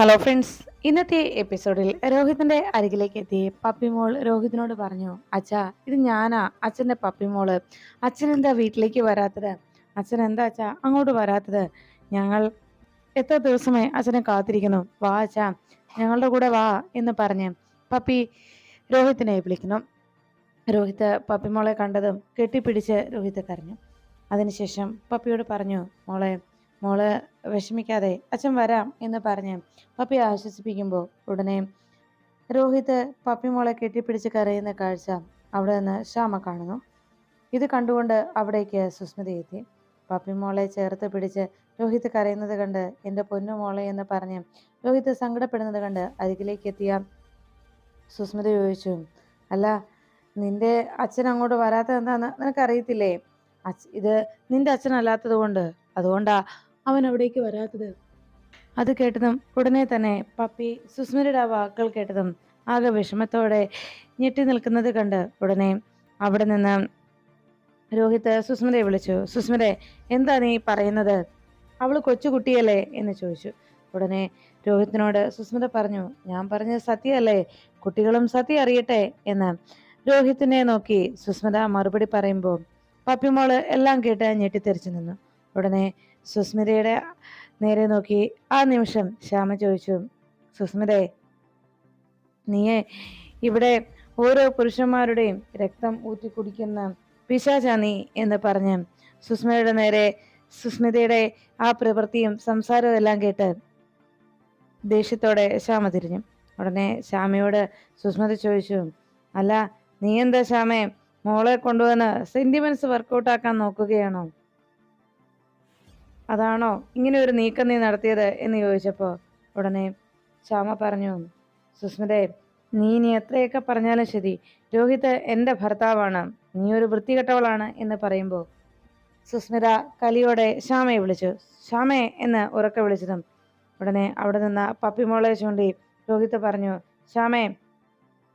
Hello friends ഇന്നത്തെ എപ്പിസോഡിൽ രോഹിതിന്റെ അരികിലേക്ക് എത്തി. പപ്പിമോൾ രോഹിതിനോട് പറഞ്ഞു അച്ഛാ ഇത് ഞാനാ അച്ഛന്റെ പപ്പിമോൾ അച്ഛൻ എന്താ വീട്ടിലേക്ക് വരാത്തത്? അച്ഛൻ എന്താ അച്ഛാ അങ്ങോട്ട് വരാത്തത്? ഞങ്ങൾ എത്ര ദിവസമായി അച്ഛനെ കാത്തിരിക്കുന്നു. വാ അച്ഛാ ഞങ്ങളുടെ കൂടെ വാ എന്ന് പറഞ്ഞ് പപ്പി രോഹിത്തിനെ വിളിക്കുന്നു. രോഹിത്ത് പപ്പിമോളെ കണ്ടതും കെട്ടിപ്പിടിച്ച് രോഹിത്ത് കരഞ്ഞു. അതിനുശേഷം പപ്പിയോട് പറഞ്ഞു മോളെ മോൾ വിഷമിക്കാതെ അച്ഛൻ വരാം എന്ന് പറഞ്ഞ് പപ്പി ആശ്വസിപ്പിക്കുമ്പോൾ ഉടനെ രോഹിത് പപ്പി മോളെ കെട്ടിപ്പിടിച്ച് കരയുന്ന കാഴ്ച അവിടെ നിന്ന് ശ്യാമ കാണുന്നു. ഇത് കണ്ടുകൊണ്ട് അവിടേക്ക് സുസ്മിത എത്തി. പപ്പി മോളെ ചേർത്ത് പിടിച്ച് രോഹിത് കരയുന്നത് കണ്ട് എന്റെ പൊന്നു മോളെ എന്ന് പറഞ്ഞ് രോഹിത് സങ്കടപ്പെടുന്നത് കണ്ട് അരികിലേക്ക് എത്തിയ സുസ്മിത ചോദിച്ചു അല്ല നിന്റെ അച്ഛൻ അങ്ങോട്ട് വരാത്തത് എന്താന്ന് നിനക്കറിയത്തില്ലേ? അച്ഛ ഇത് നിന്റെ അച്ഛനല്ലാത്തത് കൊണ്ട്. അതുകൊണ്ടാ അവൻ അവിടേക്ക് വരാത്തത്? അത് കേട്ടതും ഉടനെ തന്നെ പപ്പി സുസ്മിതയുടെ വാക്കുകൾ കേട്ടതും ആകെ വിഷമത്തോടെ ഞെട്ടി നിൽക്കുന്നത് കണ്ട് ഉടനെ അവിടെ നിന്ന് രോഹിത് സുസ്മിതയെ വിളിച്ചു. സുസ്മിതെ എന്താ നീ പറയുന്നത്? അവൾ കൊച്ചുകുട്ടിയല്ലേ? എന്ന് ചോദിച്ചു. ഉടനെ രോഹിത്തിനോട് സുസ്മിത പറഞ്ഞു ഞാൻ പറഞ്ഞ സത്യമല്ലേ കുട്ടികളും സത്യ അറിയട്ടെ? എന്ന് രോഹിത്തിനെ നോക്കി സുസ്മിത മറുപടി പറയുമ്പോൾ പപ്പിമോൾ എല്ലാം കേട്ട് ഞെട്ടിത്തെറിച്ചു നിന്നു. ഉടനെ സുസ്മിതയുടെ നേരെ നോക്കി. ആ നിമിഷം ശ്യാമ ചോദിച്ചു സുസ്മിതേ നീയെ ഇവിടെ ഓരോ പുരുഷന്മാരുടെയും രക്തം ഊറ്റി കുടിക്കുന്ന പിശാചാ നീ എന്ന് പറഞ്ഞ് സുസ്മിതയുടെ നേരെ സുസ്മിതയുടെ ആ പ്രവൃത്തിയും സംസാരവും എല്ലാം കേട്ട് ദേഷ്യത്തോടെ ശ്യാമ തിരിഞ്ഞു. ഉടനെ ശ്യാമയോട് സുസ്മിത ചോദിച്ചു അല്ല നീ എന്താ ശ്യാമേ മോളെ കൊണ്ടുവന്ന് സെന്റിമെന്റ്സ് വർക്കൗട്ട് ആക്കാൻ നോക്കുകയാണോ? അതാണോ ഇങ്ങനെ ഒരു നീക്കം നീ നടത്തിയത് എന്ന് ചോദിച്ചപ്പോൾ ഉടനെ ശ്യാമ പറഞ്ഞു സുസ്മിതേ നീ ഇനി എത്രയൊക്കെ പറഞ്ഞാലും ശരി രോഹിത് എന്റെ ഭർത്താവാണ് നീ ഒരു വൃത്തികെട്ടവളാണ് എന്ന് പറയുമ്പോൾ സുസ്മിത കലിയോടെ ശ്യാമയെ വിളിച്ചു. ശ്യാമയെ എന്ന് ഉറക്കെ വിളിച്ചതും ഉടനെ അവിടെ നിന്ന് പപ്പി മോളെ ചൂണ്ടി രോഹിത് പറഞ്ഞു ശ്യാമേ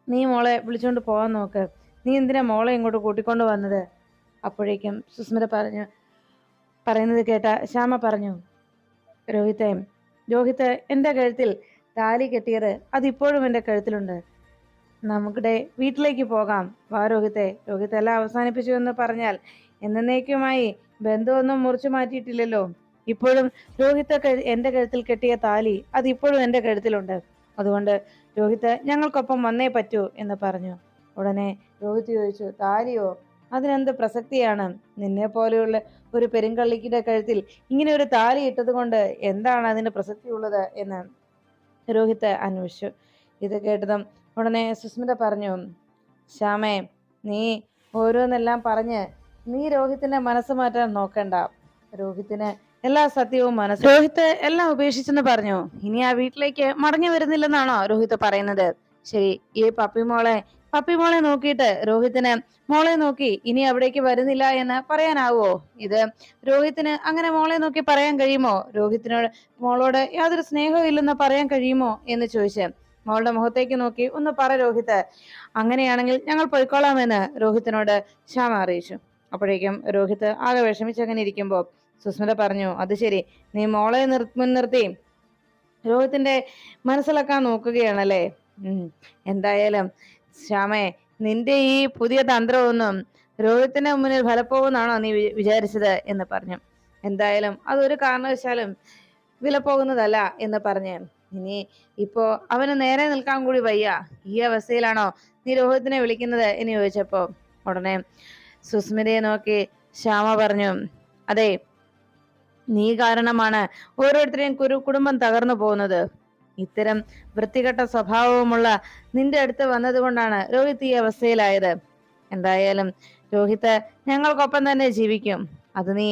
നീ മോളെ വിളിച്ചുകൊണ്ട് പോകാൻ നോക്ക്. നീ എന്തിനാ മോളെ ഇങ്ങോട്ട് കൂട്ടിക്കൊണ്ട് വന്നത്? അപ്പോഴേക്കും സുസ്മിത പറഞ്ഞു പറയുന്നത് കേട്ട ശ്യാമ പറഞ്ഞു രോഹിത്തെ രോഹിത്ത് എന്റെ കഴുത്തിൽ താലി കെട്ടിയത് അതിപ്പോഴും എന്റെ കഴുത്തിലുണ്ട്. നമുക്കിടെ വീട്ടിലേക്ക് പോകാം. വാ രോഹിത്തെ. രോഹിത്തെല്ലാം അവസാനിപ്പിച്ചു എന്ന് പറഞ്ഞാൽ എന്നേക്കുമായി ബന്ധമൊന്നും മുറിച്ചു മാറ്റിയിട്ടില്ലല്ലോ. ഇപ്പോഴും രോഹിത്ത് എന്റെ കഴുത്തിൽ കെട്ടിയ താലി അതിപ്പോഴും എന്റെ കഴുത്തിലുണ്ട്. അതുകൊണ്ട് രോഹിത്ത് ഞങ്ങൾക്കൊപ്പം വന്നേ പറ്റൂ എന്ന് പറഞ്ഞു. ഉടനെ രോഹിത് ചോദിച്ചു താലിയോ? അതിനെന്ത് പ്രസക്തിയാണ്? നിന്നെ പോലെയുള്ള ഒരു പെരുങ്കള്ളിക്കിന്റെ കഴുത്തിൽ ഇങ്ങനെ ഒരു താലി ഇട്ടത് കൊണ്ട് എന്താണ് അതിന് പ്രസക്തിയുള്ളത് എന്ന് രോഹിത് അന്വേഷിച്ചു. ഇത് കേട്ടതും ഉടനെ സുസ്മിത പറഞ്ഞു ശ്യാമേ നീ ഓരോന്നെല്ലാം പറഞ്ഞ് നീ രോഹിത്തിന്റെ മനസ്സ് മാറ്റാൻ നോക്കണ്ട. രോഹിത്തിന് എല്ലാ സത്യവും മനസ്സ് രോഹിത്ത് എല്ലാം ഉപേക്ഷിച്ചെന്ന് പറഞ്ഞു. ഇനി ആ വീട്ടിലേക്ക് മടങ്ങി വരുന്നില്ലെന്നാണോ രോഹിത് പറയുന്നത്? ശരി ഈ പപ്പിമോളെ പപ്പിമോളെ നോക്കിയിട്ട് രോഹിത്തിന് മോളെ നോക്കി ഇനി അവിടേക്ക് വരുന്നില്ല എന്ന് പറയാനാവോ? ഇത് രോഹിത്തിന് അങ്ങനെ മോളെ നോക്കി പറയാൻ കഴിയുമോ? രോഹിത്തിനോട് മോളോട് യാതൊരു സ്നേഹവും ഇല്ലെന്ന് പറയാൻ കഴിയുമോ? എന്ന് ചോദിച്ച് മോളുടെ മുഖത്തേക്ക് നോക്കി ഒന്ന് പറ രോഹിത്ത് അങ്ങനെയാണെങ്കിൽ ഞങ്ങൾ പോയിക്കോളാമെന്ന്. രോഹിത്തിനോട് ശ്യാമ അറിയിച്ചു. അപ്പോഴേക്കും രോഹിത്ത് ആകെ വിഷമിച്ചങ്ങനെ ഇരിക്കുമ്പോൾ സുസ്മിത പറഞ്ഞു അത് ശരി നീ മോളെ നിർ മുൻനിർത്തി. രോഹിത്തിന്റെ മനസ്സിലാക്കാൻ നോക്കുകയാണല്ലേ? എന്തായാലും ശ്യാമേ നിന്റെ ഈ പുതിയ തന്ത്രമൊന്നും രോഹിത്തിന്റെ മുന്നിൽ ഫലപ്പോകുന്നാണോ നീ വിചാരിച്ചത് എന്ന് പറഞ്ഞു. എന്തായാലും അതൊരു കാരണവശാലും വിലപ്പോകുന്നതല്ല എന്ന് പറഞ്ഞു. ഇനി ഇപ്പോ അവന് നേരെ നിൽക്കാൻ കൂടി വയ്യ. ഈ അവസ്ഥയിലാണോ നീ രോഹിത്തിനെ വിളിക്കുന്നത് എന്ന് ചോദിച്ചപ്പോ ഉടനെ സുസ്മിതയെ നോക്കി ശ്യാമ പറഞ്ഞു അതെ നീ കാരണമാണ് ഓരോരുത്തരെയും കുരു കുടുംബം തകർന്നു പോകുന്നത്. ഇത്തരം വൃത്തികെട്ട സ്വഭാവവുമുള്ള നിന്റെ അടുത്ത് വന്നതുകൊണ്ടാണ് രോഹിത് ഈ അവസ്ഥയിലായത്. എന്തായാലും രോഹിത് ഞങ്ങൾക്കൊപ്പം തന്നെ ജീവിക്കും. അത് നീ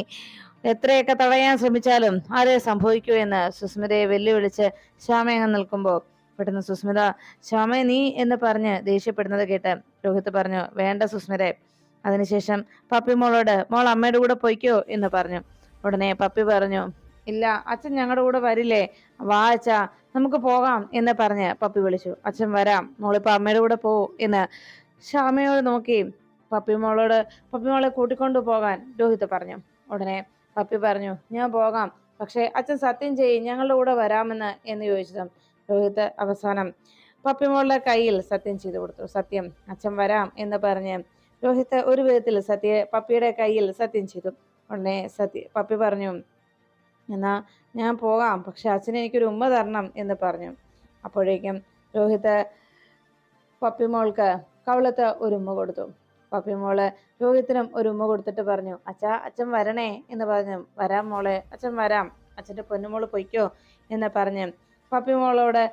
എത്രയൊക്കെ തടയാൻ ശ്രമിച്ചാലും അതേ സംഭവിക്കൂ എന്ന് സുസ്മിതയെ വെല്ലുവിളിച്ച് ശ്യാമയങ്ങ് നിൽക്കുമ്പോൾ പെട്ടെന്ന് സുസ്മിത ശ്യാമ നീ എന്ന് പറഞ്ഞ് ദേഷ്യപ്പെടുന്നത് കേട്ട് രോഹിത് പറഞ്ഞു വേണ്ട സുസ്മിതെ. അതിനുശേഷം പപ്പി മോളോട് മോൾ അമ്മയുടെ കൂടെ പൊയ്ക്കോ എന്ന് പറഞ്ഞു. ഉടനെ പപ്പി പറഞ്ഞു ഇല്ല അച്ഛൻ ഞങ്ങളുടെ കൂടെ വരില്ലേ? വാ അച്ഛാ. നമുക്ക് പോകാം എന്ന് പറഞ്ഞ് പപ്പി വിളിച്ചു. അച്ഛൻ വരാം. മോളിപ്പോ അമ്മയുടെ കൂടെ പോ എന്ന് ശ്യാമയോട് നോക്കി. പപ്പി മോളോട് പപ്പി മോളെ കൂട്ടിക്കൊണ്ടു പോകാൻ രോഹിത് പറഞ്ഞു. ഉടനെ പപ്പി പറഞ്ഞു ഞാൻ പോകാം. പക്ഷേ അച്ഛൻ സത്യം ചെയ്യും ഞങ്ങളുടെ കൂടെ വരാമെന്ന് എന്ന് ചോദിച്ചതും രോഹിത് അവസാനം പപ്പി മോളുടെ കയ്യിൽ സത്യം ചെയ്തു കൊടുത്തു. സത്യം അച്ഛൻ വരാം എന്ന് പറഞ്ഞ് രോഹിത് ഒരു വിധത്തിൽ സത്യ പപ്പിയുടെ കയ്യിൽ സത്യം ചെയ്തു. ഉടനെ സത്യ പപ്പി പറഞ്ഞു എന്നാ ഞാൻ പോകാം പക്ഷെ അച്ഛനെ എനിക്കൊരു ഉമ്മ തരണം എന്ന് പറഞ്ഞു. അപ്പോഴേക്കും രോഹിത് പപ്പിമോൾക്ക് കവളത്ത് ഒരു ഉമ്മ കൊടുത്തു. പപ്പിമോൾ രോഹിത്തിനും ഒരു ഉമ്മ കൊടുത്തിട്ട് പറഞ്ഞു അച്ഛാ അച്ഛൻ വരണേ എന്ന് പറഞ്ഞു. വരാം മോളെ അച്ഛൻ വരാം. അച്ഛന്റെ പൊന്നുമോൾ പൊയ്ക്കോ എന്ന് പറഞ്ഞ് പപ്പിമോളോട്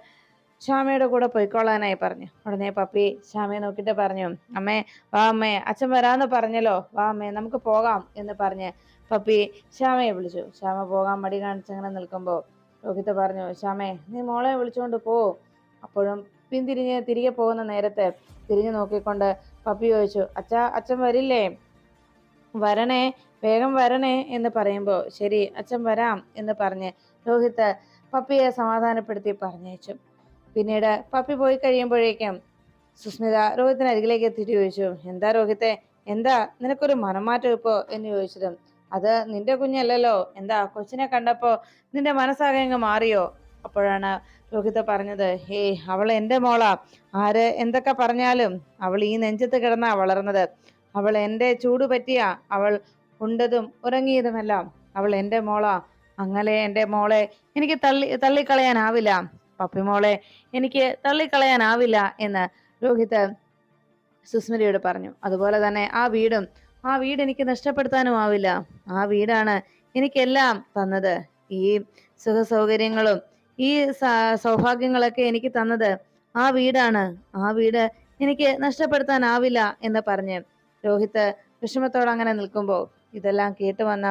ശ്യാമയുടെ കൂടെ പൊയ്ക്കോളാനായി പറഞ്ഞു. ഉടനെ പപ്പി ശ്യാമയെ നോക്കിയിട്ട് പറഞ്ഞു അമ്മേ വാ അമ്മേ അച്ഛൻ വരാമെന്ന് പറഞ്ഞല്ലോ വാ അമ്മേ നമുക്ക് പോകാം എന്ന് പറഞ്ഞ് പപ്പി ശ്യാമയെ വിളിച്ചു. ശ്യാമ പോകാൻ മടി കാണിച്ചങ്ങനെ നിൽക്കുമ്പോൾ രോഹിത് പറഞ്ഞു ശ്യാമേ നീ മോളെ വിളിച്ചുകൊണ്ട് പോ. അപ്പോഴും പിന്തിരിഞ്ഞ് തിരികെ പോകുന്ന നേരത്തെ തിരിഞ്ഞു നോക്കിക്കൊണ്ട് പപ്പി ചോദിച്ചു അച്ഛാ അച്ഛൻ വരില്ലേ? വരണേ വേഗം വരണേ എന്ന് പറയുമ്പോൾ ശരി അച്ഛൻ വരാം എന്ന് പറഞ്ഞ് രോഹിത് പപ്പിയെ സമാധാനപ്പെടുത്തി പറഞ്ഞയച്ചു. പിന്നീട് പപ്പി പോയി കഴിയുമ്പോഴേക്കും സുസ്മിത രോഹിത്തിന് അരികിലേക്ക് എത്തിയിട്ട് ചോദിച്ചു എന്താ രോഹിത്തെ? എന്താ? നിനക്കൊരു മനംമാറ്റം ഇപ്പോ? എന്ന് ചോദിച്ചതും അത് നിന്റെ കുഞ്ഞല്ലല്ലോ. എന്താ കൊച്ചിനെ കണ്ടപ്പോ നിന്റെ മനസ്സാകെ അങ്ങ് മാറിയോ? അപ്പോഴാണ് രോഹിത പറഞ്ഞത് ഹേ അവൾ എന്റെ മോളാ. ആര് എന്തൊക്കെ പറഞ്ഞാലും അവൾ ഈ നെഞ്ചത്ത് കിടന്നാ വളർന്നത്. അവൾ എന്റെ ചൂട് പറ്റിയ. അവൾ ഉണ്ടതും ഉറങ്ങിയതുമെല്ലാം അവൾ എന്റെ മോളാ. അങ്ങനെ എന്റെ മോളെ എനിക്ക് തള്ളി തള്ളിക്കളയാനാവില്ല. പപ്പി മോളെ എനിക്ക് തള്ളിക്കളയാനാവില്ല എന്ന് രോഹിത് സുസ്മിതയോട് പറഞ്ഞു. അതുപോലെ തന്നെ ആ വീടും ആ വീട് എനിക്ക് നഷ്ടപ്പെടുത്താനും ആവില്ല. ആ വീടാണ് എനിക്കെല്ലാം തന്നത്. ഈ സുഖ സൗകര്യങ്ങളും ഈ സൗഭാഗ്യങ്ങളൊക്കെ എനിക്ക് തന്നത് ആ വീടാണ്. ആ വീട് എനിക്ക് നഷ്ടപ്പെടുത്താനാവില്ല എന്ന് പറഞ്ഞ് രോഹിത് വിഷമത്തോടെ അങ്ങനെ നിൽക്കുമ്പോൾ ഇതെല്ലാം കേട്ട് വന്ന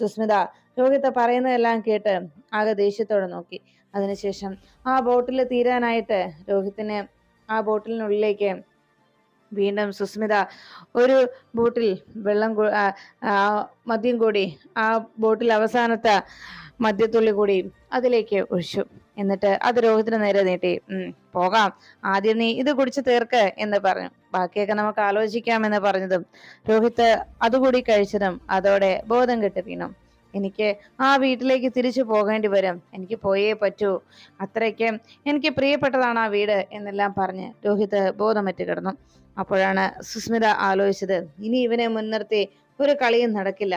സുസ്മിത രോഹിത് പറയുന്നതെല്ലാം കേട്ട് ആകെ ദേഷ്യത്തോടെ നോക്കി. അതിനുശേഷം ആ ബോട്ടിൽ തീരാനായിട്ട് രോഹിത്തിന് ആ ബോട്ടിലിനുള്ളിലേക്ക് വീണ്ടും സുസ്മിത ഒരു ബോട്ടിൽ വെള്ളം മദ്യം കൂടി ആ ബോട്ടിൽ അവസാനത്തെ മദ്യത്തുള്ളി കൂടി അതിലേക്ക് ഒഴിച്ചു. എന്നിട്ട് അത് രോഹിത്തിന് നേരെ നീട്ടി. പോകാം. ആദ്യം നീ ഇത് കുടിച്ച് തീർക്ക് എന്ന് പറഞ്ഞു. ബാക്കിയൊക്കെ നമുക്ക് ആലോചിക്കാം എന്ന് പറഞ്ഞതും രോഹിത്ത് അതുകൂടി കഴിച്ചതും അതോടെ ബോധം കെട്ട് വീണു. എനിക്ക് ആ വീട്ടിലേക്ക് തിരിച്ചു പോകേണ്ടി വരും. എനിക്ക് പോയേ പറ്റൂ. അത്രയ്ക്ക് എനിക്ക് പ്രിയപ്പെട്ടതാണ് ആ വീട് എന്നെല്ലാം പറഞ്ഞ് രോഹിത് ബോധമറ്റ് കിടന്നു. അപ്പോഴാണ് സുസ്മിത ആലോചിച്ചത്. ഇനി ഇവനെ മുൻനിർത്തി ഒരു കളിയും നടക്കില്ല.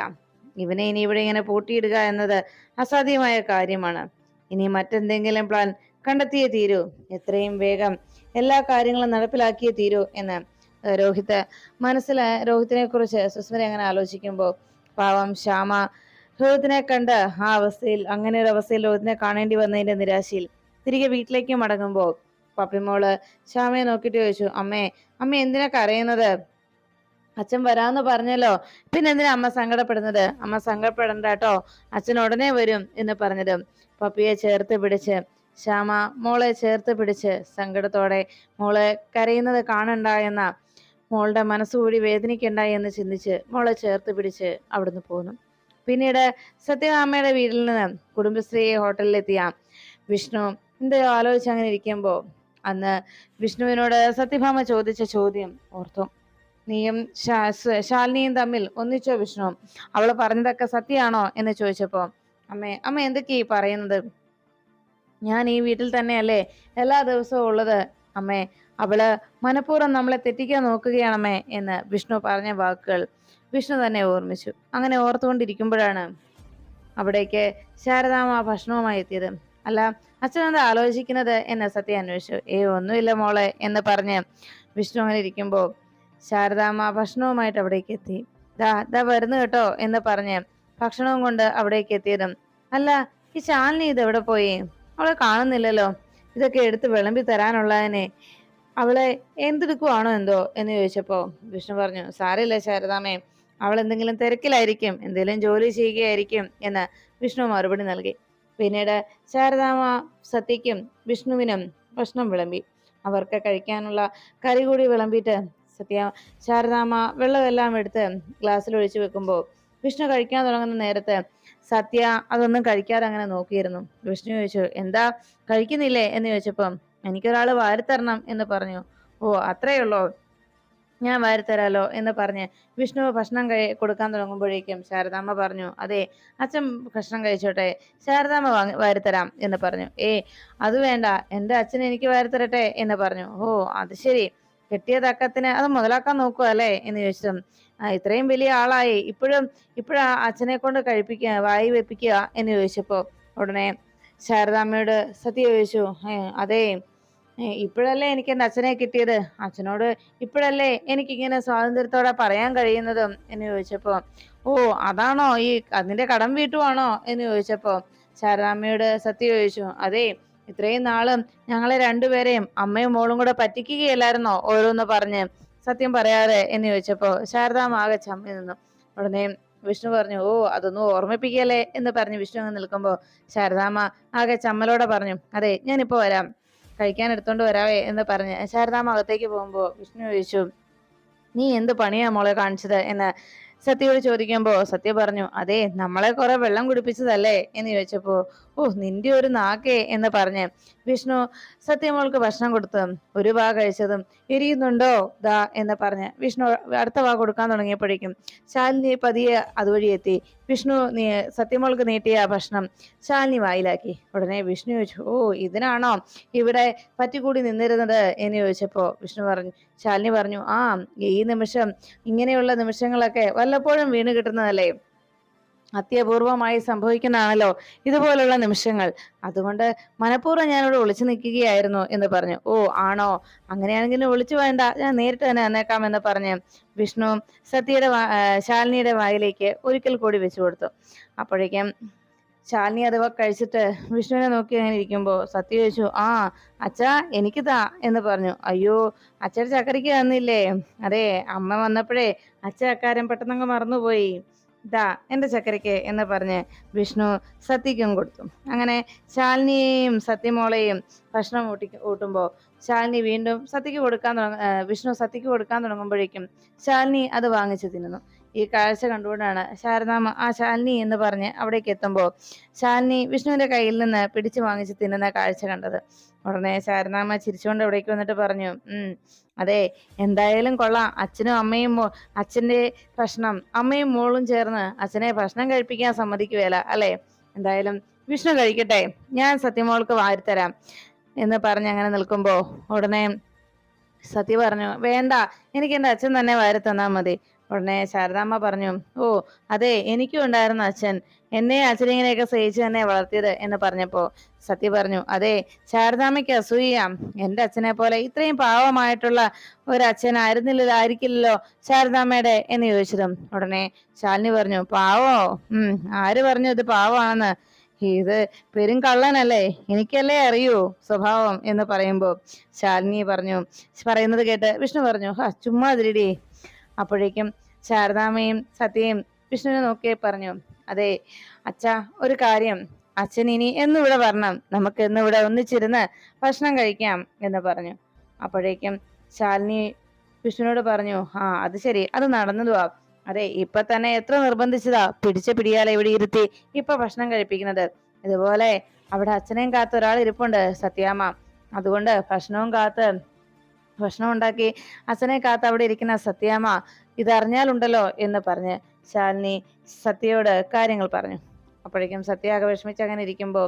ഇവനെ ഇനി ഇവിടെ ഇങ്ങനെ പൂട്ടിയിടുക എന്നത് അസാധ്യമായ കാര്യമാണ്. ഇനി മറ്റെന്തെങ്കിലും പ്ലാൻ കണ്ടെത്തിയേ തീരൂ. എത്രയും വേഗം എല്ലാ കാര്യങ്ങളും നടപ്പിലാക്കിയേ തീരൂ എന്ന് രോഹിത് മനസ്സിൽ രോഹിത്തിനെ കുറിച്ച് സുസ്മിത അങ്ങനെ ആലോചിക്കുമ്പോൾ പാവം ശ്യാമ രോഹിത്തിനെ കണ്ട് ആ അവസ്ഥയിൽ അങ്ങനെ ഒരു അവസ്ഥയിൽ രോഹിത്തിനെ കാണേണ്ടി വന്നതിന്റെ നിരാശയിൽ തിരികെ വീട്ടിലേക്ക് മടങ്ങുമ്പോൾ പപ്പിമോൾ. ശ്യാമയെ നോക്കിയിട്ട് ചോദിച്ചു അമ്മേ അമ്മ എന്തിനാ കരയുന്നത്? അച്ഛൻ വരാന്ന് പറഞ്ഞല്ലോ. പിന്നെ എന്തിനാ അമ്മ സങ്കടപ്പെടുന്നത്? അമ്മ സങ്കടപ്പെടണ്ട കേട്ടോ. അച്ഛൻ ഉടനെ വരും എന്ന് പറഞ്ഞത്. പപ്പിയെ ചേർത്ത് പിടിച്ച് ശ്യാമ മോളെ ചേർത്ത് പിടിച്ച് സങ്കടത്തോടെ മോളെ കരയുന്നത് കാണണ്ട എന്ന മോളുടെ മനസ്സുകൂടി വേദനിക്കണ്ട എന്ന് ചിന്തിച്ച് മോളെ ചേർത്ത് പിടിച്ച് അവിടുന്ന് പോന്നു. പിന്നീട് സത്യഭാമയുടെ വീട്ടിൽ നിന്ന് കുടുംബശ്രീ ഹോട്ടലിലെത്തിയ വിഷ്ണു എന്തോ ആലോചിച്ച് അങ്ങനെ ഇരിക്കുമ്പോൾ അന്ന് വിഷ്ണുവിനോട് സത്യഭാമ ചോദിച്ച ചോദ്യം ഓർത്തു. നീയും ശാലിനിയും തമ്മിൽ ഒന്നിച്ചോ വിഷ്ണു? അവൾ പറഞ്ഞതൊക്കെ സത്യമാണോ എന്ന് ചോദിച്ചപ്പോ അമ്മേ അമ്മ എന്തൊക്കെയാ ഈ പറയുന്നത്? ഞാൻ ഈ വീട്ടിൽ തന്നെയല്ലേ എല്ലാ ദിവസവും ഉള്ളത്? അമ്മേ അവൾ മനഃപൂർവം നമ്മളെ തെറ്റിക്കാൻ നോക്കുകയാണമ്മേ എന്ന് വിഷ്ണു പറഞ്ഞ വാക്കുകൾ വിഷ്ണു തന്നെ ഓർമ്മിച്ചു. അങ്ങനെ ഓർത്തുകൊണ്ടിരിക്കുമ്പോഴാണ് അവിടേക്ക് ശാരദാമ ഭക്ഷണവുമായി എത്തിയത്. അല്ല അച്ഛൻ എന്താ ആലോചിക്കുന്നത്? എന്ന് സത്യ അന്വേഷിച്ചു. ഏ ഒന്നുമില്ല മോളെ എന്ന് പറഞ്ഞ് വിഷ്ണു അങ്ങനെ ഇരിക്കുമ്പോൾ ശാരദാമ്മ ഭക്ഷണവുമായിട്ട് അവിടേക്ക് എത്തി. ദാ ദാ വരുന്നു കേട്ടോ എന്ന് പറഞ്ഞ് ഭക്ഷണവും കൊണ്ട് അവിടേക്ക് എത്തിയതും. അല്ല ഈ ശാലിനി ഇത് എവിടെ പോയി? അവളെ കാണുന്നില്ലല്ലോ. ഇതൊക്കെ എടുത്ത് വിളമ്പി തരാനുള്ളതിനെ അവളെ എന്തെടുക്കുവാണോ എന്തോ എന്ന് ചോദിച്ചപ്പോൾ വിഷ്ണു പറഞ്ഞു സാരമില്ല ശാരദാമേ അവൾ എന്തെങ്കിലും തിരക്കിലായിരിക്കും. എന്തെങ്കിലും ജോലി ചെയ്യുകയായിരിക്കും എന്ന് വിഷ്ണു മറുപടി നൽകി. പിന്നീട് ശാരദാമ സത്യയ്ക്കും വിഷ്ണുവിനും ഭക്ഷണം വിളമ്പി. അവർക്ക് കഴിക്കാനുള്ള കറി കൂടി വിളമ്പിയിട്ട് സത്യ ശാരദാമ വെള്ളമെല്ലാം എടുത്ത് ഗ്ലാസ്സിൽ ഒഴിച്ചു വെക്കുമ്പോൾ വിഷ്ണു കഴിക്കാൻ തുടങ്ങുന്ന നേരത്ത് സത്യ അതൊന്നും കഴിക്കാതെ അങ്ങനെ നോക്കിയിരുന്നു. വിഷ്ണു ചോദിച്ചു എന്താ? കഴിക്കുന്നില്ലേ? എന്ന് ചോദിച്ചപ്പം എനിക്കൊരാൾ വാരിത്തരണം എന്ന് പറഞ്ഞു. ഓ അത്രയുള്ളോ? ഞാൻ വാരിത്തരാലോ എന്ന് പറഞ്ഞ് വിഷ്ണു ഭക്ഷണം കഴി കൊടുക്കാൻ തുടങ്ങുമ്പോഴേക്കും ശാരദാമ്മ പറഞ്ഞു അതെ അച്ഛൻ ഭക്ഷണം കഴിച്ചോട്ടെ ശാരദാമ്മ വാങ്ങി വാരിത്തരാം എന്ന് പറഞ്ഞു. ഏ അത് വേണ്ട എന്റെ അച്ഛൻ എനിക്ക് വാരിത്തരട്ടെ എന്ന് പറഞ്ഞു. ഓ അത് ശരി കെട്ടിയ തക്കത്തിന് അത് മുതലാക്കാൻ നോക്കുക അല്ലേ? എന്ന് ചോദിച്ചതും ഇത്രയും വലിയ ആളായി ഇപ്പോഴും ഇപ്പോഴാ അച്ഛനെ കൊണ്ട് കഴിപ്പിക്കുക വായി വെപ്പിക്കുക എന്ന് ചോദിച്ചപ്പോ ഉടനെ ശാരദാമ്മയോട് സത്യ ചോദിച്ചു. അതെ ഇപ്പോഴല്ലേ എനിക്ക് എന്റെ അച്ഛനെ കിട്ടിയത്? അച്ഛനോട് ഇപ്പോഴല്ലേ എനിക്കിങ്ങനെ സ്വാതന്ത്ര്യത്തോടെ പറയാൻ കഴിയുന്നതും എന്ന് ചോദിച്ചപ്പോ ഓ അതാണോ? ഈ അതിന്റെ കടം വീട്ടുവാണോ? എന്ന് ചോദിച്ചപ്പോ ശാരദാമ്മയോട് സത്യ ചോദിച്ചു അതെ ഇത്രയും നാളും ഞങ്ങളെ രണ്ടുപേരെയും അമ്മയും മോളും കൂടെ പറ്റിക്കുകയല്ലായിരുന്നോ ഓരോന്ന് പറഞ്ഞ് സത്യം പറയാതെ? എന്ന് ചോദിച്ചപ്പോ ശാരദാമ്മ ആകെ ചമ്മി നിന്നു. ഉടനെ വിഷ്ണു പറഞ്ഞു ഓ അതൊന്നും ഓർമ്മിപ്പിക്കല്ലേ? എന്ന് പറഞ്ഞ് വിഷ്ണു അങ്ങ് നിൽക്കുമ്പോൾ ശാരദാമ്മ ആകെ ചമ്മലോടെ പറഞ്ഞു അതെ ഞാനിപ്പോ വരാം. കഴിക്കാൻ എടുത്തോണ്ട് വരാവേ എന്ന് പറഞ്ഞ് ശാരദാമ്മ അകത്തേക്ക് പോകുമ്പോ വിഷ്ണു ചോദിച്ചു നീ എന്ത് പണിയാ മോളെ കാണിച്ചത്? എന്ന് സത്യയോട് ചോദിക്കുമ്പോ സത്യ പറഞ്ഞു അതെ നമ്മളെ കുറെ വെള്ളം കുടിപ്പിച്ചതല്ലേ? എന്ന് ചോദിച്ചപ്പോ ഓ നിന്റെ ഒരു നാക്കേ എന്ന് പറഞ്ഞ് വിഷ്ണു സത്യമോൾക്ക് ഭക്ഷണം കൊടുത്തു ഒരു വാ കഴിച്ചതും എരിയുന്നുണ്ടോ ദാ എന്ന് പറഞ്ഞ് വിഷ്ണു അടുത്ത വാ കൊടുക്കാൻ തുടങ്ങിയപ്പോഴേക്കും ശാലിനി പതിയെ അതുവഴി എത്തി. വിഷ്ണു നീ സത്യമോൾക്ക് നീട്ടിയ ഭക്ഷണം ശാലിനി വായിലാക്കി. ഉടനെ വിഷ്ണു ചോദിച്ചു ഓ ഇതിനാണോ ഇവിടെ പറ്റിക്കൂടി നിന്നിരുന്നത്? എന്ന് ചോദിച്ചപ്പോ വിഷ്ണു പറഞ്ഞു ശാലിനി പറഞ്ഞു ആ ഈ നിമിഷം ഇങ്ങനെയുള്ള നിമിഷങ്ങളൊക്കെ വല്ലപ്പോഴും വീണ് കിട്ടുന്നതല്ലേ? അത്യപൂർവമായി സംഭവിക്കുന്നതാണല്ലോ ഇതുപോലുള്ള നിമിഷങ്ങൾ. അതുകൊണ്ട് മനഃപൂർവം ഞാനിവിടെ ഒളിച്ചു നിൽക്കുകയായിരുന്നു എന്ന് പറഞ്ഞു. ഓ ആണോ? അങ്ങനെയാണെങ്കിൽ ഒളിച്ചു വേണ്ട. ഞാൻ നേരിട്ട് തന്നെ വന്നേക്കാം എന്ന് പറഞ്ഞ് വിഷ്ണു സത്യയുടെ ശാലിനിയുടെ വായിലേക്ക് ഒരിക്കൽ കൂടി വെച്ചു കൊടുത്തു. അപ്പോഴേക്കും ശാലിനി അഥവാ കഴിച്ചിട്ട് വിഷ്ണുവിനെ നോക്കി അങ്ങനെ ഇരിക്കുമ്പോൾ സത്യ ചോദിച്ചു ആ അച്ഛാ എനിക്ക് താ എന്ന് പറഞ്ഞു. അയ്യോ അച്ഛയുടെ ചക്കരയ്ക്ക് തന്നില്ലേ അതെ അമ്മ വന്നപ്പോഴേ അച്ഛ അക്കാര്യം പെട്ടെന്നങ്ങ് മറന്നുപോയി. ഇതാ എന്റെ ചക്കരയ്ക്ക് എന്ന് പറഞ്ഞ് വിഷ്ണു സത്യക്കും കൊടുത്തു. അങ്ങനെ ശാലിനിയെയും സത്യമോളെയും ഭക്ഷണം ഊട്ടി ഊട്ടുമ്പോൾ ശാലിനി വീണ്ടും സത്യക്ക് കൊടുക്കാൻ തുടങ്ങ വിഷ്ണു സത്യക്ക് കൊടുക്കാൻ തുടങ്ങുമ്പോഴേക്കും ശാലിനി അത് വാങ്ങിച്ചു തിന്നുന്നു. ഈ കാഴ്ച കണ്ടുകൊണ്ടാണ് ശാരദാമ്മ ആ ശാലിനി എന്ന് പറഞ്ഞ് അവിടേക്ക് എത്തുമ്പോൾ ശാലിനി വിഷ്ണുവിന്റെ കയ്യിൽ നിന്ന് പിടിച്ചു വാങ്ങിച്ച് തിന്നുന്ന കാഴ്ച കണ്ടത്. ഉടനെ ശാരദാമ്മ ചിരിച്ചുകൊണ്ട് അവിടേക്ക് വന്നിട്ട് പറഞ്ഞു ഉം അതെ എന്തായാലും കൊള്ളാം. അച്ഛനും അമ്മയും അച്ഛന്റെ ഭക്ഷണം അമ്മയും മോളും ചേർന്ന് അച്ഛനെ ഭക്ഷണം കഴിപ്പിക്കാൻ സമ്മതിക്കുകയല്ല അല്ലേ? എന്തായാലും വിഷ്ണു കഴിക്കട്ടെ ഞാൻ സത്യമോൾക്ക് വാരിത്തരാം എന്ന് പറഞ്ഞ് അങ്ങനെ നിൽക്കുമ്പോൾ ഉടനെ സത്യ പറഞ്ഞു വേണ്ട എനിക്ക് എന്റെ അച്ഛൻ തന്നെ വാരി തന്നാ മതി. ഉടനെ ശാരദാമ്മ പറഞ്ഞു ഓ അതെ എനിക്കും ഉണ്ടായിരുന്നു അച്ഛൻ. എന്നെ അച്ഛനിങ്ങനെയൊക്കെ സ്നേഹിച്ച് തന്നെ വളർത്തിയത് എന്ന് പറഞ്ഞപ്പോ സത്യ പറഞ്ഞു അതെ ശാരദാമ്മയ്ക്ക് അസൂയാം എന്റെ അച്ഛനെ പോലെ ഇത്രയും പാവമായിട്ടുള്ള ഒരു അച്ഛനായിരുന്നില്ലല്ലോ ആയിരിക്കില്ലല്ലോ ശാരദാമ്മയുടെ എന്ന് ചോദിച്ചതും. ഉടനെ ശാലിനി പറഞ്ഞു പാവോ? ഉം ആര് പറഞ്ഞു ഇത് പാവമാണെന്ന്? ഇത് പെരും കള്ളനല്ലേ? എനിക്കല്ലേ അറിയൂ സ്വഭാവം എന്ന് പറയുമ്പോ ശാലിനി പറഞ്ഞു പറയുന്നത് കേട്ട് വിഷ്ണു പറഞ്ഞു ഹാ ചുമ്മാ അതിരിടി അപ്പോഴേക്കും ശാരദാമ്മയും സത്യയും വിഷ്ണുവിനെ നോക്കി പറഞ്ഞു അതെ അച്ഛ ഒരു കാര്യം. അച്ഛൻ ഇനി എന്നിവിടെ വരണം? നമുക്ക് ഇന്നിവിടെ ഒന്നിച്ചിരുന്ന് ഭക്ഷണം കഴിക്കാം എന്ന് പറഞ്ഞു. അപ്പോഴേക്കും ശാലിനി വിഷ്ണുവിനോട് പറഞ്ഞു ആ അത് ശരി അത് നടന്നതുവാ. അതെ ഇപ്പൊ തന്നെ എത്ര നിർബന്ധിച്ചതാ? പിടിച്ച പിടിയാലെ ഇവിടെ ഇരുത്തി ഇപ്പൊ ഭക്ഷണം കഴിപ്പിക്കുന്നത്. ഇതുപോലെ അവിടെ അച്ഛനെയും കാത്ത് ഒരാൾ ഇരിപ്പുണ്ട് സത്യാമ്മ. അതുകൊണ്ട് ഭക്ഷണവും കാത്ത് ഭക്ഷണം ഉണ്ടാക്കി അച്ഛനെ കാത്ത് അവിടെ ഇരിക്കുന്ന സത്യാമ്മ ഇതറിഞ്ഞാലുണ്ടല്ലോ എന്ന് പറഞ്ഞ് ശാലിനി സത്യയോട് കാര്യങ്ങൾ പറഞ്ഞു. അപ്പോഴേക്കും സത്യ ആകെ വിഷമിച്ച് അങ്ങനെ ഇരിക്കുമ്പോൾ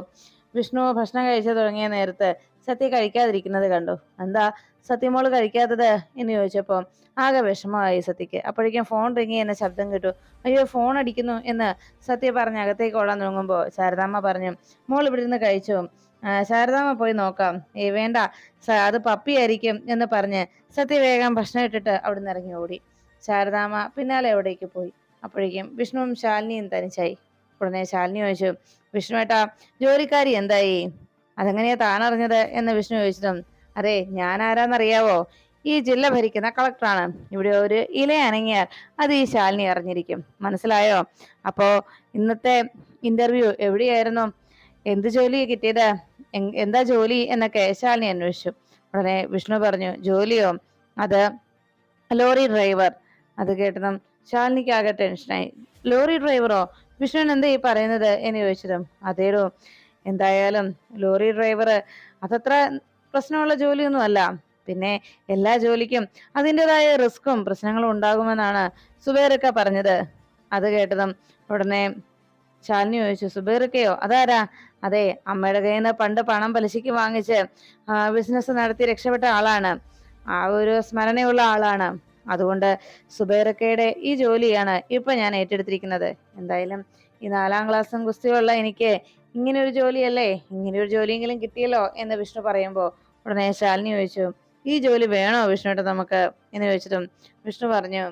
വിഷ്ണു ഭക്ഷണം കഴിച്ചു തുടങ്ങിയ നേരത്ത് സത്യ കഴിക്കാതിരിക്കുന്നത് കണ്ടു. എന്താ സത്യമോൾ കഴിക്കാത്തത് എന്ന് ചോദിച്ചപ്പോൾ ആകെ വിഷമമായി സത്യക്ക് അപ്പോഴേക്കും ഫോൺ റിങ്ങി എന്ന ശബ്ദം കേട്ടു. അയ്യോ ഫോൺ അടിക്കുന്നു എന്ന് സത്യ പറഞ്ഞ് അകത്തേക്ക് ഓടാൻ തുടങ്ങുമ്പോൾ ശാരദാമ്മ പറഞ്ഞു മോൾ ഇവിടെ നിന്ന് കഴിച്ചു ശാരദാമ്മ പോയി നോക്കാം. ഏ വേണ്ട. അത് പപ്പിയായിരിക്കും എന്ന് പറഞ്ഞ് സത്യ വേഗം ഭക്ഷണം ഇട്ടിട്ട് അവിടെ നിന്ന് ഇറങ്ങി ഓടി. ശാരദാമ്മ പിന്നാലെ എവിടേക്ക് പോയി? അപ്പോഴേക്കും വിഷ്ണുവും ശാലിനിയും തനിച്ചായി. ഉടനെ ശാലിനി ചോദിച്ചു വിഷ്ണു ഏട്ടാ ജോലിക്കാരി എന്തായി? അതെങ്ങനെയാ താനറിഞ്ഞത്? എന്ന് വിഷ്ണു ചോദിച്ചതും അതെ ഞാൻ ആരാന്നറിയാവോ ഈ ജില്ല ഭരിക്കുന്ന കളക്ടറാണ്. ഇവിടെ ഒരു ഇല അനങ്ങിയാൽ അത് ഈ ശാലിനി അറിഞ്ഞിരിക്കും. മനസ്സിലായോ? അപ്പോ ഇന്നത്തെ ഇന്റർവ്യൂ എവിടെയായിരുന്നു? എന്ത് ജോലി കിട്ടിയത്? എന്താ ജോലി എന്നൊക്കെ ശാലിനി അന്വേഷിച്ചു. ഉടനെ വിഷ്ണു പറഞ്ഞു ജോലിയോ? അത് ലോറി ഡ്രൈവർ. അത് കേട്ടതും ശാലിനിക്ക് ആകെ ടെൻഷനായി. ലോറി ഡ്രൈവറോ? വിഷ്ണുവിന് എന്താ ഈ പറയുന്നത്? എന്ന് ചോദിച്ചതും അതേടോ എന്തായാലും ലോറി ഡ്രൈവർ അതത്ര പ്രശ്നമുള്ള ജോലിയൊന്നും അല്ല പിന്നെ എല്ലാ ജോലിക്കും അതിന്റെതായ റിസ്ക്കും പ്രശ്നങ്ങളും ഉണ്ടാകുമെന്നാണ് സുബൈറക്ക പറഞ്ഞത്. അത് കേട്ടതും ഉടനെ ശാലിനി ചോദിച്ചു സുബൈറക്കയോ? അതാരാ? അതെ അമ്മയുടെ കയ്യിൽ നിന്ന് പണ്ട് പണം പലിശയ്ക്ക് വാങ്ങിച്ച് ബിസിനസ് നടത്തി രക്ഷപ്പെട്ട ആളാണ്. ആ ഒരു സ്മരണയുള്ള ആളാണ്. അതുകൊണ്ട് സുബൈറക്കയുടെ ഈ ജോലിയാണ് ഇപ്പൊ ഞാൻ ഏറ്റെടുത്തിരിക്കുന്നത്. എന്തായാലും ഈ നാലാം ക്ലാസ്സും ഗുസ്തിയുള്ള എനിക്ക് ഇങ്ങനെ ഒരു ജോലിയല്ലേ? ഇങ്ങനെ ഒരു ജോലിയെങ്കിലും കിട്ടിയല്ലോ? എന്ന് വിഷ്ണു പറയുമ്പോൾ ഉടനെ ശാലിനി ചോദിച്ചു ഈ ജോലി വേണോ വിഷ്ണുവേട്ട നമുക്ക് എന്ന് ചോദിച്ചിട്ടും വിഷ്ണു പറഞ്ഞു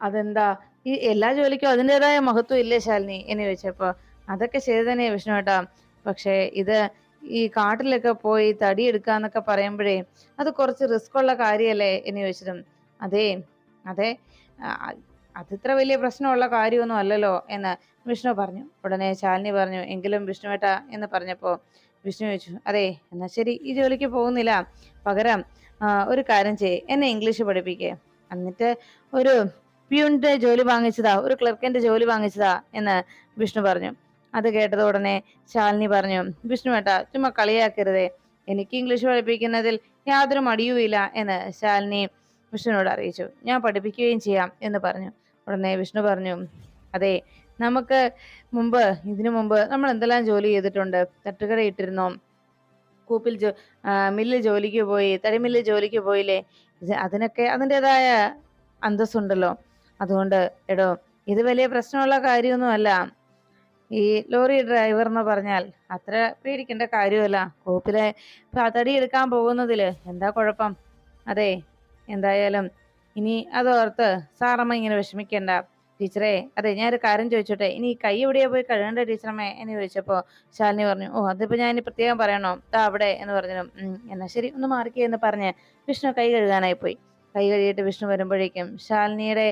അതെന്താ? ഈ എല്ലാ ജോലിക്കും അതിന്റെതായ മഹത്വം ഇല്ലേ ശാലിനി? എന്ന് ചോദിച്ചപ്പോ അതൊക്കെ ശരി തന്നെയാ വിഷ്ണുവേട്ടാ പക്ഷേ ഇത് ഈ കാട്ടിലൊക്കെ പോയി തടി എടുക്കാന്നൊക്കെ പറയുമ്പോഴേ അത് കുറച്ച് റിസ്ക് ഉള്ള കാര്യമല്ലേ എന്ന് ചോദിച്ചിട്ടും അതെ അതെ അതിത്ര വലിയ പ്രശ്നമുള്ള കാര്യമൊന്നും അല്ലല്ലോ എന്ന് വിഷ്ണു പറഞ്ഞു. ഉടനെ ശാലിനി പറഞ്ഞു എങ്കിലും വിഷ്ണുവേട്ട എന്ന് പറഞ്ഞപ്പോൾ വിഷ്ണു ചോദിച്ചു അതെ എന്നാ ശരി ഈ ജോലിക്ക് പോകുന്നില്ല. പകരം ഒരു കാര്യം ചെയ്യേ എന്നെ ഇംഗ്ലീഷ് പഠിപ്പിക്കേ. എന്നിട്ട് ഒരു പ്യൂണിന്റെ ജോലി വാങ്ങിച്ചതാ ഒരു ക്ലർക്കിന്റെ ജോലി വാങ്ങിച്ചതാ എന്ന് വിഷ്ണു പറഞ്ഞു. അത് കേട്ടത് ഉടനെ ശാലിനി പറഞ്ഞു വിഷ്ണു ഏട്ടാ ചുമ്മാ കളിയാക്കരുതേ. എനിക്ക് ഇംഗ്ലീഷ് പഠിപ്പിക്കുന്നതിൽ യാതൊരു മടിയുമില്ല എന്ന് ശാലിനി വിഷ്ണുവിനോട് അറിയിച്ചു. ഞാൻ പഠിപ്പിക്കുകയും ചെയ്യാം എന്ന് പറഞ്ഞു. ഉടനെ വിഷ്ണു പറഞ്ഞു അതെ നമുക്ക് മുമ്പ് ഇതിനു മുമ്പ് നമ്മൾ എന്തെല്ലാം ജോലി ചെയ്തിട്ടുണ്ട്? തട്ടുകട ഇട്ടിരുന്നോ? കൂപ്പിൽ ജോ മില്ലിൽ ജോലിക്ക് പോയി തടിമില്ലിൽ ജോലിക്ക് പോയില്ലേ? അതിനൊക്കെ അതിന്റെതായ അന്തസ്സുണ്ടല്ലോ. അതുകൊണ്ട് എടോ ഇത് വലിയ പ്രശ്നമുള്ള കാര്യമൊന്നുമല്ല. ഈ ലോറി ഡ്രൈവർ എന്ന് പറഞ്ഞാൽ അത്ര പേടിക്കേണ്ട കാര്യമല്ല. കൂപ്പിലെ തടി എടുക്കാൻ പോകുന്നതിൽ എന്താ കുഴപ്പം? അതെ എന്തായാലും ഇനി അതോർത്ത് സാറമ്മ ഇങ്ങനെ വിഷമിക്കേണ്ട. ടീച്ചറെ അതെ ഞാനൊരു കാര്യം ചോദിച്ചോട്ടെ? ഇനി കൈ എവിടെയാ പോയി കഴുകണ്ടേ ടീച്ചറമ്മേ? എന്ന് ചോദിച്ചപ്പോൾ ശാലിനി പറഞ്ഞു ഓ അതിപ്പോ ഞാൻ ഇനി പ്രത്യേകം പറയണോ? താ അവിടെ എന്ന് പറഞ്ഞു എന്നാ ശരി ഒന്ന് മാറിക്കേ എന്ന് പറഞ്ഞ് വിഷ്ണു കൈ കഴുകാനായി പോയി. കൈ കഴുകിയിട്ട് വിഷ്ണു വരുമ്പോഴേക്കും ശാലിനിയുടെ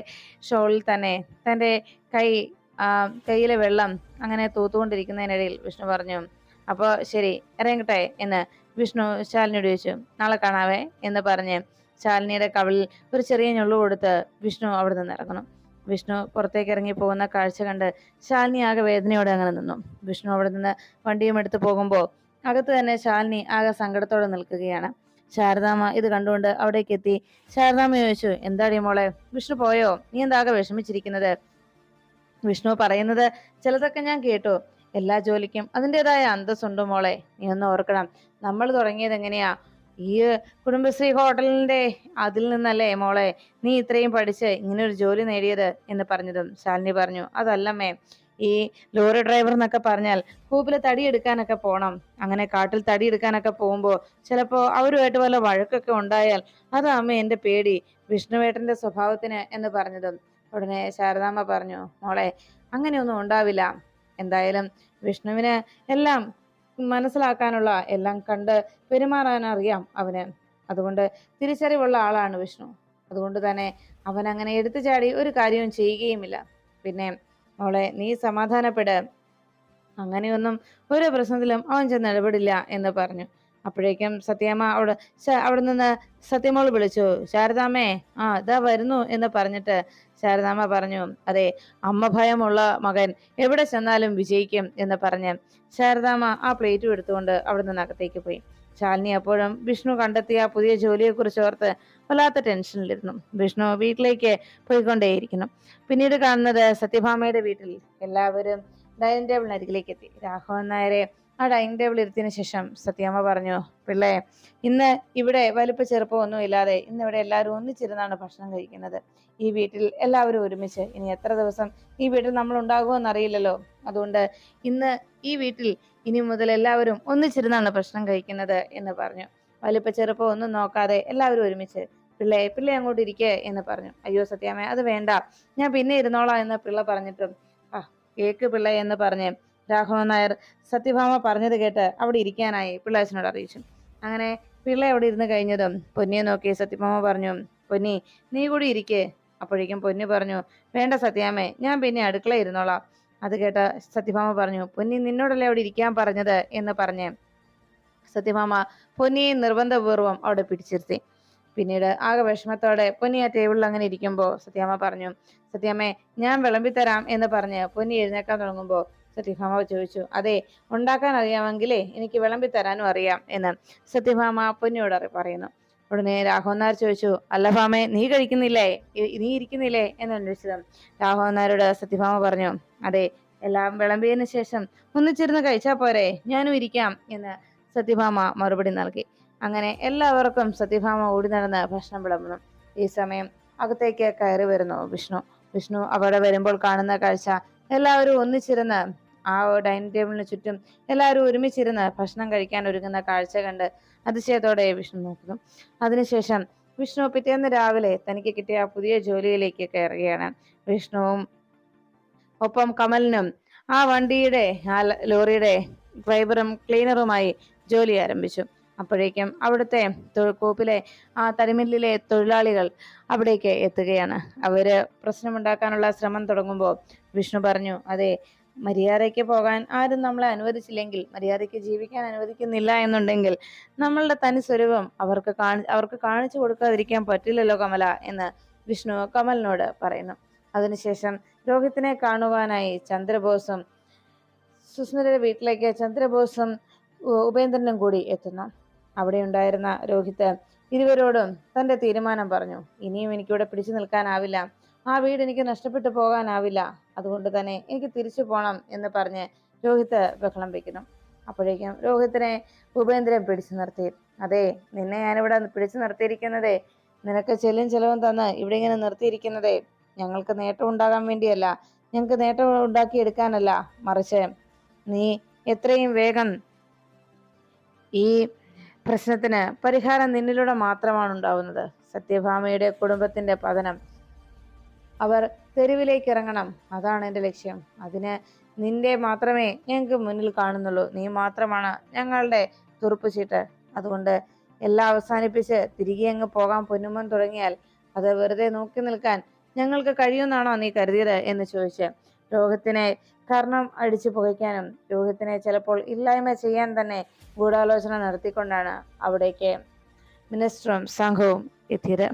ഷോളിൽ തന്നെ തന്റെ കൈ കയ്യിലെ വെള്ളം അങ്ങനെ തൂത്തുകൊണ്ടിരിക്കുന്നതിനിടയിൽ വിഷ്ണു പറഞ്ഞു അപ്പോൾ ശരി ഇറങ്ങട്ടെ എന്ന് വിഷ്ണു ശാലിനിയോട് ചോദിച്ചു. നാളെ കാണാവേ എന്ന് പറഞ്ഞ് ശാലിനിയുടെ കവിളിൽ ഒരു ചെറിയ ഞൊള്ളു കൊടുത്ത് വിഷ്ണു അവിടെ നിന്ന് ഇറങ്ങണം വിഷ്ണു പുറത്തേക്ക് ഇറങ്ങി പോകുന്ന കാഴ്ച കണ്ട് ശാലിനി ആകെ വേദനയോടെ അങ്ങനെ നിന്നു. വിഷ്ണു അവിടെ നിന്ന് വണ്ടിയും എടുത്ത് പോകുമ്പോൾ അകത്ത് തന്നെ ശാലിനി ആകെ സങ്കടത്തോടെ നിൽക്കുകയാണ്. ശാരദാമ്മ ഇത് കണ്ടുകൊണ്ട് അവിടേക്ക് എത്തി. ശാരദാമ്മ ചോദിച്ചു എന്താടി മോളെ വിഷ്ണു പോയോ? നീ എന്താകെ വിഷമിച്ചിരിക്കുന്നത്? വിഷ്ണു പറയുന്നത് ചിലതൊക്കെ ഞാൻ കേട്ടു. എല്ലാ ജോലിക്കും അതിന്റെതായ അന്തസ്സുണ്ട് മോളെ നീ ഒന്ന് ഓർക്കണം. നമ്മൾ തുടങ്ങിയത് എങ്ങനെയാ? ഈ കുടുംബശ്രീ ഹോട്ടലിന്റെ അതിൽ നിന്നല്ലേ മോളെ നീ ഇത്രയും പഠിച്ച് ഇങ്ങനെ ഒരു ജോലി നേടിയത് എന്ന് പറഞ്ഞതും ശാലിനി പറഞ്ഞു. അതല്ലമ്മേ ഈ ലോറി ഡ്രൈവർ എന്നൊക്കെ പറഞ്ഞാൽ കൂപ്പിൽ തടി എടുക്കാനൊക്കെ പോണം. അങ്ങനെ കാട്ടിൽ തടി എടുക്കാനൊക്കെ പോകുമ്പോൾ ചിലപ്പോൾ അവരുമായിട്ട് വല്ല വഴക്കൊക്കെ ഉണ്ടായാൽ അതാ അമ്മ എന്റെ പേടി വിഷ്ണുവേട്ടന്റെ സ്വഭാവത്തിന് എന്ന് പറഞ്ഞതും. ഉടനെ ശാരദാമ്മ പറഞ്ഞു മോളെ അങ്ങനെയൊന്നും ഉണ്ടാവില്ല. എന്തായാലും വിഷ്ണുവിന് എല്ലാം മനസ്സിലാക്കാനുള്ള എല്ലാം കണ്ട് പെരുമാറാൻ അറിയാം അവന്. അതുകൊണ്ട് തിരിച്ചറിവുള്ള ആളാണ് വിഷ്ണു. അതുകൊണ്ട് തന്നെ അവൻ അങ്ങനെ എടുത്തു ചാടി ഒരു കാര്യവും ചെയ്യുകയുമില്ല. പിന്നെ മോളെ നീ സമാധാനപ്പെട്. അങ്ങനെയൊന്നും ഒരു പ്രശ്നത്തിലും അവൻ ചെന്ന് ഇടപെടില്ല എന്ന് പറഞ്ഞു. അപ്പോഴേക്കും സത്യമ്മ അവിടെ അവിടെ നിന്ന് സത്യമോൾ വിളിച്ചു. ശാരദാമ്മേ ആ ഇതാ വരുന്നു എന്ന് പറഞ്ഞിട്ട് ശാരദാമ്മ പറഞ്ഞു അതെ അമ്മ ഭയമുള്ള മകൻ എവിടെ ചെന്നാലും വിജയിക്കും എന്ന് പറഞ്ഞ് ശാരദാമ്മ ആ പ്ലേറ്റും എടുത്തുകൊണ്ട് അവിടെ നിന്ന് അകത്തേക്ക് പോയി. ശാലിനി അപ്പോഴും വിഷ്ണു കണ്ടെത്തിയ പുതിയ ജോലിയെക്കുറിച്ച് ഓർത്ത് വല്ലാത്ത ടെൻഷനിലിരുന്നു. വിഷ്ണു വീട്ടിലേക്ക് പോയിക്കൊണ്ടേയിരിക്കുന്നു. പിന്നീട് കാണുന്നത് സത്യഭാമയുടെ വീട്ടിൽ. എല്ലാവരും ഡൈനിങ് ടേബിളിന് അരികിലേക്ക് എത്തി. രാഘവൻ നായരെ ആ ഡൈനിങ് ടേബിൾ ഇരുത്തിയതിനു ശേഷം സത്യാമ്മ പറഞ്ഞു പിള്ളേ ഇന്ന് ഇവിടെ വലിപ്പ ചെറുപ്പമൊന്നും ഇല്ലാതെ ഇന്ന് ഇവിടെ എല്ലാവരും ഒന്നിച്ചിരുന്നാണ് ഭക്ഷണം കഴിക്കുന്നത്. ഈ വീട്ടിൽ എല്ലാവരും ഒരുമിച്ച് ഇനി എത്ര ദിവസം ഈ വീട്ടിൽ നമ്മൾ ഉണ്ടാകുമെന്ന് അറിയില്ലല്ലോ. അതുകൊണ്ട് ഇന്ന് ഈ വീട്ടിൽ ഇനി മുതൽ എല്ലാവരും ഒന്നിച്ചിരുന്നാണ് ഭക്ഷണം കഴിക്കുന്നത് എന്ന് പറഞ്ഞു. വലിപ്പ ചെറുപ്പം ഒന്നും നോക്കാതെ എല്ലാവരും ഒരുമിച്ച് പിള്ളേ പിള്ളേ അങ്ങോട്ട് ഇരിക്കേ എന്ന് പറഞ്ഞു. അയ്യോ സത്യാമ്മ അത് വേണ്ട. ഞാൻ പിന്നെ ഇരുന്നോളാം എന്ന് പിള്ള പറഞ്ഞിട്ടും കേക്ക് പിള്ള എന്ന് പറഞ്ഞ് രാഘവൻ നായർ സത്യഭാമ പറഞ്ഞത് കേട്ട് അവിടെ ഇരിക്കാനായി പിള്ളേച്ചനോട് അറിയിച്ചു. അങ്ങനെ പിള്ള അവിടെ ഇരുന്ന് കഴിഞ്ഞതും പൊന്നിയെ നോക്കി സത്യഭാമ പറഞ്ഞു പൊന്നി നീ കൂടി ഇരിക്കേ. അപ്പോഴേക്കും പൊന്നി പറഞ്ഞു വേണ്ട സത്യാമ്മേ ഞാൻ പിന്നെ അടുക്കള ഇരുന്നോളാം. അത് കേട്ട സത്യഭാമ പറഞ്ഞു പൊന്നി നിന്നോടല്ലേ അവിടെ ഇരിക്കാൻ പറഞ്ഞത്? എന്ന് പറഞ്ഞ് സത്യഭാമ പൊന്നിയെ നിർബന്ധപൂർവം അവിടെ പിടിച്ചിരുത്തി. പിന്നീട് ആകെ വിഷമത്തോടെ പൊന്നി ആ ടേബിളിൽ അങ്ങനെ ഇരിക്കുമ്പോൾ സത്യാമ്മ പറഞ്ഞു സത്യാമ്മേ ഞാൻ വിളമ്പിത്തരാം എന്ന് പറഞ്ഞ് പൊന്നി എഴുന്നേക്കാൻ തുടങ്ങുമ്പോൾ സത്യഭാമ ചോദിച്ചു അതെ ഉണ്ടാക്കാൻ അറിയാമെങ്കിലേ എനിക്ക് വിളമ്പി തരാനും അറിയാം എന്ന് സത്യഭാമ പൊന്നിയോട് പറയുന്നു. ഉടനെ രാഘവന്നാർ ചോദിച്ചു അല്ല ഭാമേ നീ കഴിക്കുന്നില്ലേ? നീ ഇരിക്കുന്നില്ലേ? എന്ന് അന്വേഷിച്ചത്. രാഘവന്നാരോട് സത്യഭാമ പറഞ്ഞു അതെ എല്ലാം വിളമ്പിയതിനു ശേഷം ഒന്നിച്ചിരുന്ന് കഴിച്ചാൽ പോരെ ഞാനും ഇരിക്കാം എന്ന് സത്യഭാമ മറുപടി നൽകി. അങ്ങനെ എല്ലാവർക്കും സത്യഭാമ ഓടി നടന്ന് ഭക്ഷണം വിളമ്പുന്നു ഈ സമയം അകത്തേക്ക് കയറി വരുന്നു വിഷ്ണു. വിഷ്ണു അവിടെ വരുമ്പോൾ കാണുന്ന കാഴ്ച എല്ലാവരും ഒന്നിച്ചിരുന്ന് ആ ഡൈനിങ് ടേബിളിന് ചുറ്റും എല്ലാവരും ഒരുമിച്ചിരുന്ന് ഭക്ഷണം കഴിക്കാൻ ഒരുങ്ങുന്ന കാഴ്ച കണ്ട് അതിശയത്തോടെ വിഷ്ണു നോക്കുന്നു. അതിനുശേഷം വിഷ്ണു പിറ്റേന്ന് രാവിലെ തനിക്ക് കിട്ടിയ പുതിയ ജോലിയിലേക്ക് കയറുകയാണ്. വിഷ്ണുവും ഒപ്പം കമലിനും ആ വണ്ടിയുടെ ആ ലോറിയുടെ ഡ്രൈവറും ക്ലീനറുമായി ജോലി ആരംഭിച്ചു. അപ്പോഴേക്കും അവിടുത്തെ തൊ- കൂപ്പിലെ ആ തരിമില്ലിലെ തൊഴിലാളികൾ അവിടേക്ക് എത്തുകയാണ്. അവർ പ്രശ്നമുണ്ടാക്കാനുള്ള ശ്രമം തുടങ്ങുമ്പോൾ വിഷ്ണു പറഞ്ഞു അതെ മര്യാദയ്ക്ക് പോകാൻ ആരും നമ്മളെ അനുവദിച്ചില്ലെങ്കിൽ മര്യാദയ്ക്ക് ജീവിക്കാൻ അനുവദിക്കുന്നില്ല എന്നുണ്ടെങ്കിൽ നമ്മളുടെ തനി സ്വരൂപം അവർക്ക് കാണി അവർക്ക് കാണിച്ചു കൊടുക്കാതിരിക്കാൻ പറ്റില്ലല്ലോ കമല എന്ന് വിഷ്ണു കമലിനോട് പറയുന്നു. അതിനുശേഷം രോഹിത്തിനെ കാണുവാനായി ചന്ദ്രബോസും സുസ്മിതയുടെ വീട്ടിലേക്ക് ചന്ദ്രബോസും ഉപേന്ദ്രനും കൂടി എത്തുന്നു. അവിടെ ഉണ്ടായിരുന്ന രോഹിത് ഇരുവരോടും തന്റെ തീരുമാനം പറഞ്ഞു. ഇനിയും എനിക്കിവിടെ പിടിച്ചു നിൽക്കാനാവില്ല. ആ വീട് എനിക്ക് നഷ്ടപ്പെട്ടു പോകാനാവില്ല. അതുകൊണ്ട് തന്നെ എനിക്ക് തിരിച്ചു പോകണം എന്ന് പറഞ്ഞ് രോഹിത് ബഹളം വയ്ക്കുന്നു അപ്പോഴേക്കും രോഹിത്തിനെ ഉപേന്ദ്രൻ പിടിച്ചു നിർത്തി. അതെ നിന്നെ ഞാനിവിടെ പിടിച്ചു നിർത്തിയിരിക്കുന്നതേ. നിനക്ക് ചെല്ലും ചെലവും തന്ന് ഇവിടെ ഇങ്ങനെ നിർത്തിയിരിക്കുന്നതേ. ഞങ്ങൾക്ക് നേട്ടം ഉണ്ടാകാൻ വേണ്ടിയല്ല. ഞങ്ങൾക്ക് നേട്ടം ഉണ്ടാക്കിയെടുക്കാനല്ല. മറിച്ച് നീ എത്രയും വേഗം ഈ പ്രശ്നത്തിന് പരിഹാരം നിന്നിലൂടെ മാത്രമാണ് ഉണ്ടാവുന്നത്. സത്യഭാമയുടെ കുടുംബത്തിന്റെ പതനം. അവർ തെരുവിലേക്ക് ഇറങ്ങണം. അതാണ് എന്റെ ലക്ഷ്യം. അതിന് നിന്റെ മാത്രമേ ഞങ്ങൾക്ക് മുന്നിൽ കാണുന്നുള്ളൂ. നീ മാത്രമാണ് ഞങ്ങളുടെ തുറുപ്പ് ചീട്ട് അതുകൊണ്ട് എല്ലാം അവസാനിപ്പിച്ച് തിരികെ അങ്ങ് പോകാൻ പൊന്നുമൻ തുടങ്ങിയാൽ അത് വെറുതെ നോക്കി നിൽക്കാൻ ഞങ്ങൾക്ക് കഴിയുമെന്നാണോ നീ കരുതിയത്? എന്ന് ചോദിച്ച് രോഗത്തിനെ കർണം അടിച്ചു പുകയ്ക്കാനും രോഗത്തിനെ ചിലപ്പോൾ ഇല്ലായ്മ ചെയ്യാൻ തന്നെ ഗൂഢാലോചന നടത്തിക്കൊണ്ടാണ് അവിടേക്ക് മിനിസ്റ്ററും സംഘവും എത്തിയത്.